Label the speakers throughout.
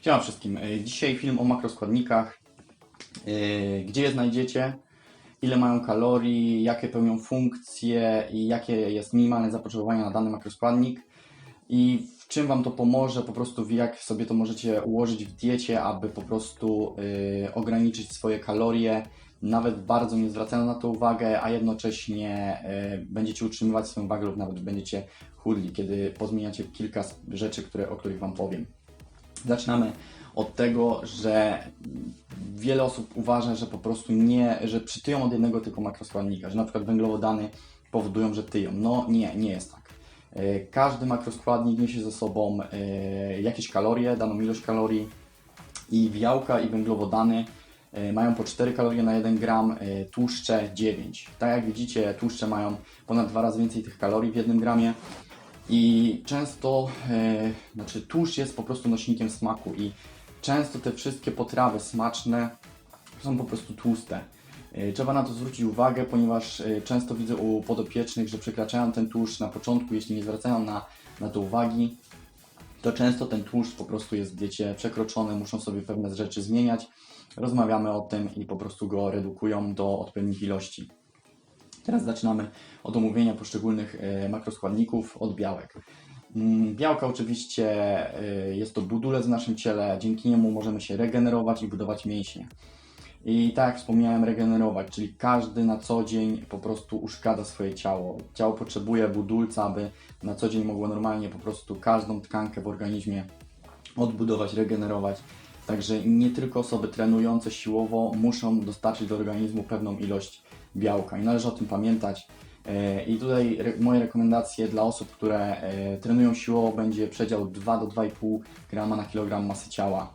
Speaker 1: Siema wszystkim. E, Dzisiaj film o makroskładnikach. E, Gdzie je znajdziecie? Ile mają kalorii? Jakie pełnią funkcje? I jakie jest minimalne zapotrzebowanie na dany makroskładnik? I w czym Wam to pomoże? Po prostu jak sobie to możecie ułożyć w diecie, aby po prostu e, ograniczyć swoje kalorie, nawet bardzo nie zwracając na to uwagę, a jednocześnie będziecie utrzymywać swoją wagę lub nawet będziecie chudli, kiedy pozmieniacie kilka rzeczy, które, o których Wam powiem. Zaczynamy od tego, że wiele osób uważa, że po prostu nie, że przytyją od jednego tylko makroskładnika, że na przykład węglowodany powodują, że tyją. No nie, nie jest tak. E, Każdy makroskładnik niesie ze sobą e, jakieś kalorie, daną ilość kalorii i białka i węglowodany e, mają po 4 kalorie na 1 gram, tłuszcze 9. Tak jak widzicie, tłuszcze mają ponad dwa razy więcej tych kalorii w 1 gramie. I często, e, znaczy tłuszcz jest po prostu nośnikiem smaku i często te wszystkie potrawy smaczne są po prostu tłuste. E, Trzeba na to zwrócić uwagę, ponieważ e, często widzę u podopiecznych, że przekraczają ten tłuszcz na początku, jeśli nie zwracają na, na to uwagi, to często ten tłuszcz po prostu jest w diecie przekroczony, muszą sobie pewne rzeczy zmieniać. Rozmawiamy o tym i po prostu go redukują do odpowiednich ilości. Teraz zaczynamy od omówienia poszczególnych e, makroskładników od białek. Mm, Białka oczywiście e, jest to budulec w naszym ciele, dzięki niemu możemy się regenerować i budować mięśnie. I tak jak wspomniałem, regenerować, czyli każdy na co dzień po prostu uszkadza swoje ciało. Ciało potrzebuje budulca, aby na co dzień mogło normalnie po prostu każdą tkankę w organizmie odbudować, regenerować. Także nie tylko osoby trenujące siłowo muszą dostarczyć do organizmu pewną ilość białka i należy o tym pamiętać. E, I tutaj moje rekomendacje dla osób, które e, trenują siłowo będzie przedział 2 do 2,5 grama na kilogram masy ciała.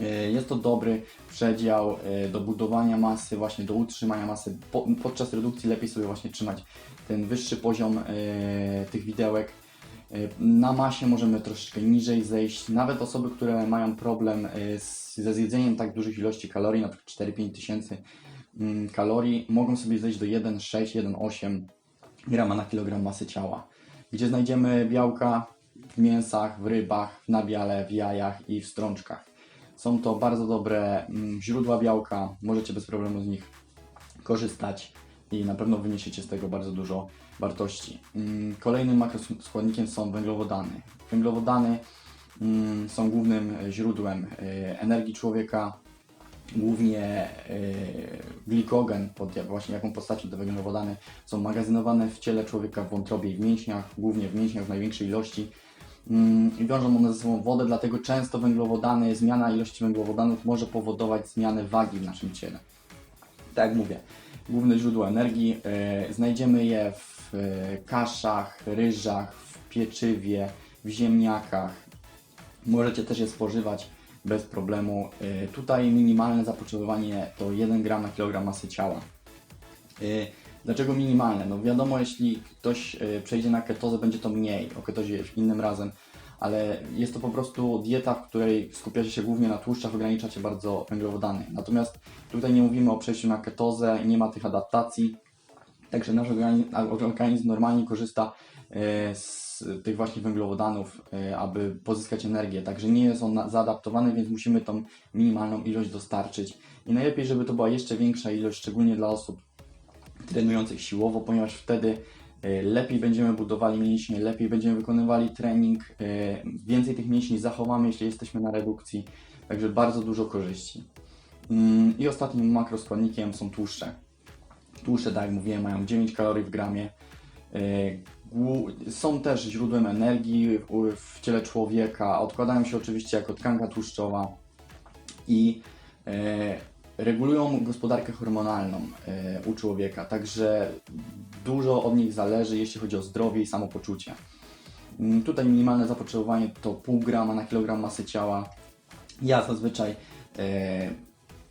Speaker 1: E, Jest to dobry przedział do budowania masy, właśnie do utrzymania masy. Po, podczas redukcji lepiej sobie właśnie trzymać ten wyższy poziom tych widełek. Na masie możemy troszeczkę niżej zejść. Nawet osoby, które mają problem z, ze zjedzeniem tak dużych ilości kalorii, przykład 4-5 tysięcy kalorii, mogą sobie zejść do 1,6, 1,8 grama na kilogram masy ciała. Gdzie znajdziemy białka w mięsach, w rybach, w nabiale, w jajach i w strączkach. Są to bardzo dobre mm, źródła białka, możecie bez problemu z nich korzystać i na pewno wyniesiecie z tego bardzo dużo wartości. Mm, Kolejnym makroskładnikiem są węglowodany. Węglowodany mm, są głównym źródłem e, energii człowieka, głównie e, glikogen, pod jak- właśnie jaką postacią te węglowodany są magazynowane w ciele człowieka, w wątrobie i w mięśniach, głównie w mięśniach w największej ilości. Mm, I wiążą one ze sobą wodę, dlatego często węglowodany, zmiana ilości węglowodanów może powodować zmianę wagi w naszym ciele. Tak jak mówię, główne źródło energii, e, znajdziemy je w e, kaszach, ryżach, w pieczywie, w ziemniakach. Możecie też je spożywać bez problemu. E, tutaj minimalne zapotrzebowanie to 1 gram na kilogram masy ciała. Y, Dlaczego minimalne? No wiadomo, jeśli ktoś y, przejdzie na ketozę, będzie to mniej, o ketozie innym razem, ale jest to po prostu dieta, w której skupiacie się głównie na tłuszczach, ograniczacie bardzo węglowodany. Natomiast tutaj nie mówimy o przejściu na ketozę, nie ma tych adaptacji, także nasz organizm, normalnie korzysta y, z tych właśnie węglowodanów, y, aby pozyskać energię, także nie jest on zaadaptowany, więc musimy tą minimalną ilość dostarczyć. I najlepiej, żeby to była jeszcze większa ilość, szczególnie dla osób trenujących siłowo, ponieważ wtedy e, lepiej będziemy budowali mięśnie, lepiej będziemy wykonywali trening, e, więcej tych mięśni zachowamy, jeśli jesteśmy na redukcji, także bardzo dużo korzyści. Mm, I ostatnim makroskładnikiem są tłuszcze. Tłuszcze, tak jak mówiłem, mają 9 kalorii w gramie. Są też źródłem energii w- w ciele człowieka, odkładają się oczywiście jako tkanka tłuszczowa i e, regulują gospodarkę hormonalną e, u człowieka, także dużo od nich zależy, jeśli chodzi o zdrowie i samopoczucie. Mm, Tutaj minimalne zapotrzebowanie to pół grama na kilogram masy ciała. Ja zazwyczaj e,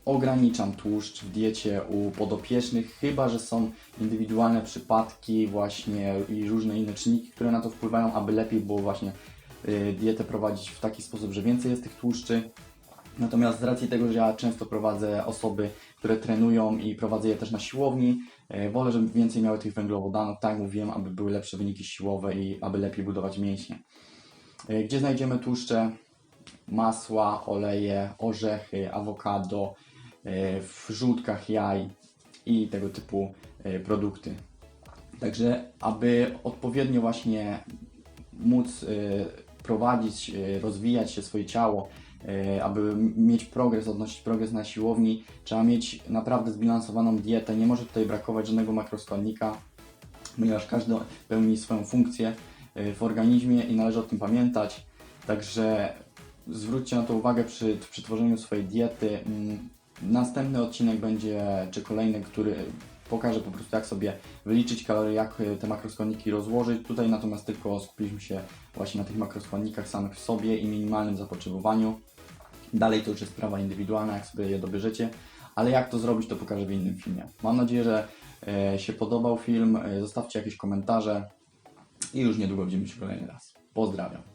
Speaker 1: ograniczam tłuszcz w diecie u podopiecznych, chyba że są indywidualne przypadki właśnie i różne inne czynniki, które na to wpływają, aby lepiej było właśnie e, dietę prowadzić w taki sposób, że więcej jest tych tłuszczy, Natomiast z racji tego, że ja często prowadzę osoby, które trenują i prowadzę je też na siłowni, e, wolę, żeby więcej miały tych węglowodanów, tak mówiłem, aby były lepsze wyniki siłowe i aby lepiej budować mięśnie. E, Gdzie znajdziemy tłuszcze? masła, oleje, orzechy, awokado, w żółtkach jaj i tego typu e, produkty. Także, aby odpowiednio właśnie móc e, prowadzić, e, rozwijać się swoje ciało, e, aby mieć progres, odnosić progres na siłowni, trzeba mieć naprawdę zbilansowaną dietę. Nie może tutaj brakować żadnego makroskładnika, ponieważ każdy pełni swoją funkcję e, w organizmie i należy o tym pamiętać. Także zwróćcie na to uwagę przy, przy tworzeniu swojej diety. Następny odcinek będzie, czy kolejny, który pokaże po prostu jak sobie wyliczyć kalorie, jak e, te makroskładniki rozłożyć. Tutaj natomiast tylko skupiliśmy się właśnie na tych makroskładnikach samych w sobie i minimalnym zapotrzebowaniu. Dalej to już jest sprawa indywidualna, jak sobie je dobierzecie, ale jak to zrobić, to pokażę w innym filmie. Mam nadzieję, że e, się podobał film. E, Zostawcie jakieś komentarze i już niedługo widzimy się kolejny raz. Pozdrawiam.